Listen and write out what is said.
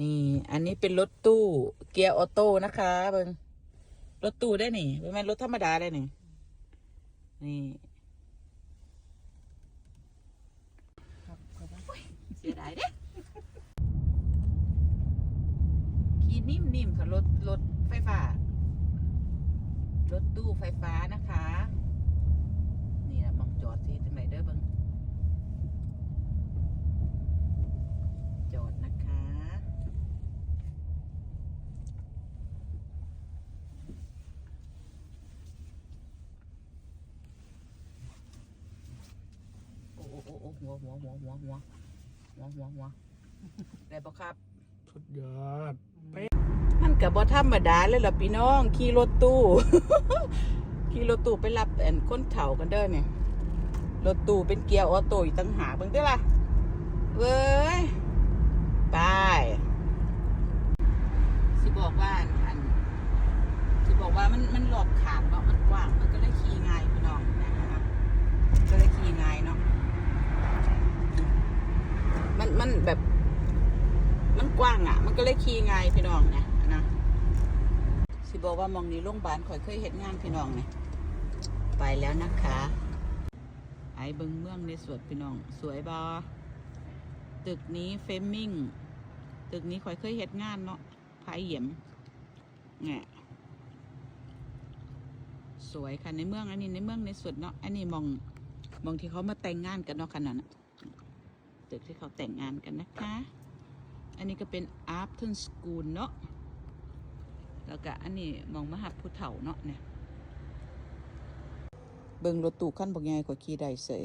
นี่ อันนี้เป็นรถตู้เกียร์ออโต้นะคะเบิงรถตู้ได้นี่ไม่แม่นรถธรรมดาได้นี่ นี่เสียดายเด้ขี่นิ่มๆค่ะรถรถไฟฟ้ารถตู้ไฟฟ้านะคะ นี่นะมองจอดสิจังไหนเด้อเบิงจอดนะคะ โอ้โอ้โอ้โอ้ หัวหัวหัวหัวหัวหัวหัวหัวได้ปะครับ สุดยอดมันกับบ่ธรรมดาเลยล่ะพี่น้องขี่รถตู้ ขี่รถตู้ไปรับแอนคนเฒ่ากันเด้อเนี่ยรถตู้เป็นเกียร์ออโต้อีกต่างหากเบิ่งเด้อล่ะเว้ยไปสิบอกว่าอันสิบอกว่ามันมันหลบขางเนาะมันกว้างมันก็เลยขี่ง่ายพี่น้องนะครับก็เลยขี่ง่ายเนาะ มันแบบ มันกว้างอะ มันก็เลยขี่ง่ายพี่น้องเนะนะสิบอกว่ามองนี้โรงพยาบาลข่อยเคยเห็นงานพี่น้องเนี่ยไปแล้วนะคะ ไอ้เบิงเมืองในสวนพี่น้อง สวยบอตึกนี้เฟมมิงตึกนี้ข่อยเคยเห็นงานเนาะพายเหยี่ยมเนี่ยสวยค่ะในเมืองอันนี้ในเมืองในสวนเนาะอันนี้มองมองที่เขามาแต่งงานกันเนาะขนาดนั้น ตึกที่เขาแต่งงานกันนะคะ อันนี้ก็เป็น after school เนาะแล้วก็อันนี้มองมาหับผู้เฒ่าเนาะเนี่ย เบิ่งรถตู้ขั้นบางใหญ่กว่าขี่ได้เสย